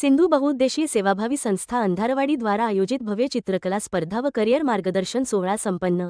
सिंधू बहुउद्देशीय सेवाभावी संस्था अंधारवाडीद्वारा आयोजित भव्य चित्रकला स्पर्धा व करिअर मार्गदर्शन सोहळा संपन्न.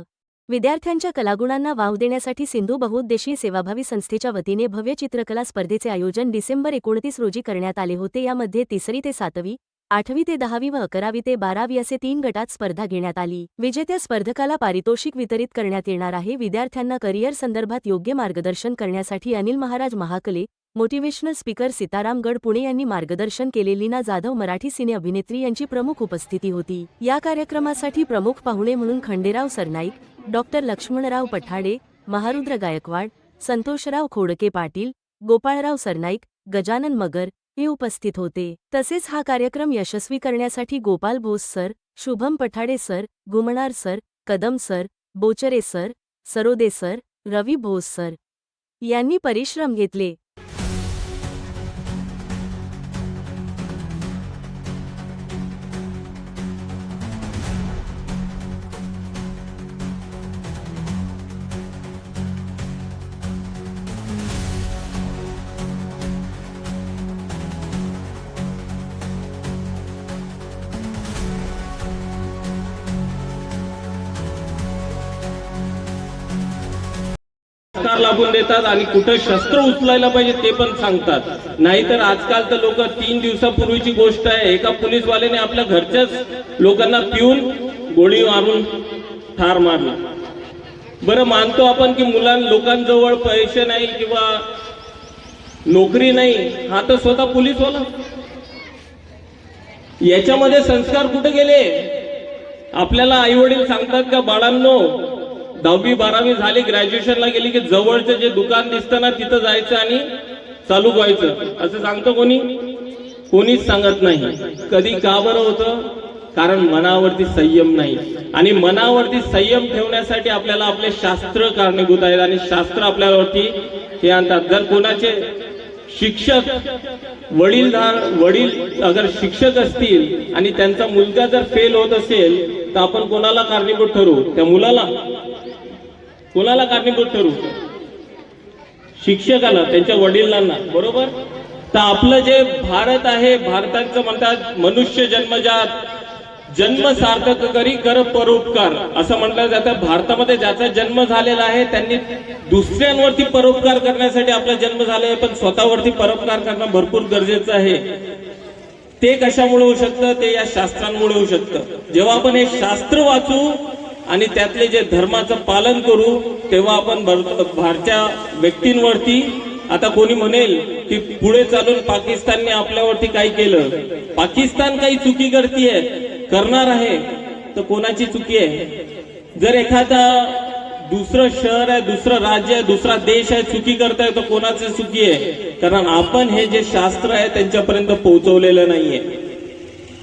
विद्यार्थ्यांच्या कलागुणांना वाव देण्यासाठी सिंधू बहुउद्देशीय सेवाभावी संस्थेच्या वतीने भव्य चित्रकला स्पर्धेचे आयोजन डिसेंबर एकोणतीस रोजी करण्यात आले होते. यामध्ये तिसरी ते सातवी आठवी ते दहावी व अकरावी ते बारावी असे तीन गटात स्पर्धा घेण्यात आली. विजेत्या स्पर्धकाला पारितोषिक वितरित करण्यात येणार आहे. विद्यार्थ्यांना करिअर संदर्भात योग्य मार्गदर्शन करण्यासाठी अनिल महाराज महाकले मोटिवेशनल स्पीकर सीताराम गड पुणे यांनी मार्गदर्शन केलेली ना जाधव मराठी सिने अभिनेत्री यांची प्रमुख उपस्थिती होती. या कार्यक्रमासाठी प्रमुख पाहुणे म्हणून खंडेराव सरनाईक डॉक्टर लक्ष्मणराव पठाडे महारुद्र गायकवाड संतोषराव खोडके पाटील गोपाळराव सरनाईक गजानन मगर हे उपस्थित होते. तसेच हा कार्यक्रम यशस्वी करण्यासाठी Gopal Bose sir Shubham Pathade sir Gumnar sir Kadam sir Bochare sir Sarode sir Ravi Bose sir यांनी परिश्रम घेतले. संस्कार लागून देतात आणि कुठं शस्त्र उचलायला पाहिजे ते पण सांगतात. नाहीतर आजकाल तर लोक तीन दिवसापूर्वीची गोष्ट आहे एका पोलीसवाल्याने आपल्या घरच्याच लोकांना पिऊन गोळी मारून ठार मारला. बरं मानतो आपण की मुलां लोकांजवळ पैसे नाही किंवा नोकरी नाही हा तर स्वतः पोलीसवाला. याच्यामध्ये संस्कार कुठे गेले? आपल्याला आई वडील सांगतात का बाळांनो दहावी बारावी झाली ग्रॅज्युएशनला गेली की जवळचं जे दुकान दिसतं ना तिथं जायचं आणि चालू व्हायचं. असं सांगतो कोणी? कोणीच सांगत नाही. कधी का बरं होतं? कारण मनावरती संयम नाही. आणि मनावरती संयम ठेवण्यासाठी आपल्याला आपले शास्त्र कारणीभूत आहेत. आणि शास्त्र आपल्यावरती हे आणतात. जर कोणाचे शिक्षक वडीलधार वडील अगर शिक्षक असतील आणि त्यांचा मुलगा जर फेल होत असेल तर आपण कोणाला कारणीभूत ठरू त्या मुलाला. कोणाला कारणीभूत ठरू? शिक्षकाला त्यांच्या वडिलांना बरोबर? तर आपलं जे भारत आहे भारताचं म्हणतात मनुष्य जन्मजात जन्म सार्थक करी कर परोपकार असं म्हटलं जातं. भारतामध्ये ज्याचा जन्म झालेला आहे त्यांनी दुसऱ्यांवरती परोपकार करण्यासाठी आपला जन्म झाला आहे पण स्वतःवरती परोपकार करणं भरपूर गरजेचं आहे. ते कशामुळे होऊ शकतं? ते या शास्त्रांमुळे होऊ शकतं. जेव्हा आपण हे शास्त्र वाचू आणि त्यातले जे धर्माचं पालन करू तेव्हा आपण भर- व्यक्तींवरती आता कोणी म्हणेल की पुढे चालून पाकिस्तानने आपल्यावरती काय केलं? पाकिस्तान काही चुकी करतीये करणार आहे तर कोणाची चुकी आहे? जर एखादा दुसरं शहर आहे दुसरं राज्य आहे दुसरा देश आहे चुकी करताय तर कोणाचं चुकी आहे? कारण आपण हे जे शास्त्र आहे त्यांच्यापर्यंत पोहोचवलेलं नाहीये.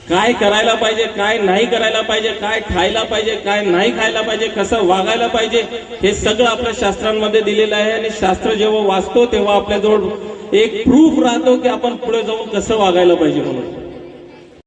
काय करायला पाहिजे काय नाही करायला पाहिजे काय खायला पाहिजे काय नाही खायला पाहिजे कसं वागायला पाहिजे हे सगळं आपल्या शास्त्रांमध्ये दिलेलं आहे आणि शास्त्र जेव्हा वाचतो तेव्हा आपल्याजवळ एक प्रूफ राहतो की आपण पुढे जाऊन कसं वागायला पाहिजे म्हणून.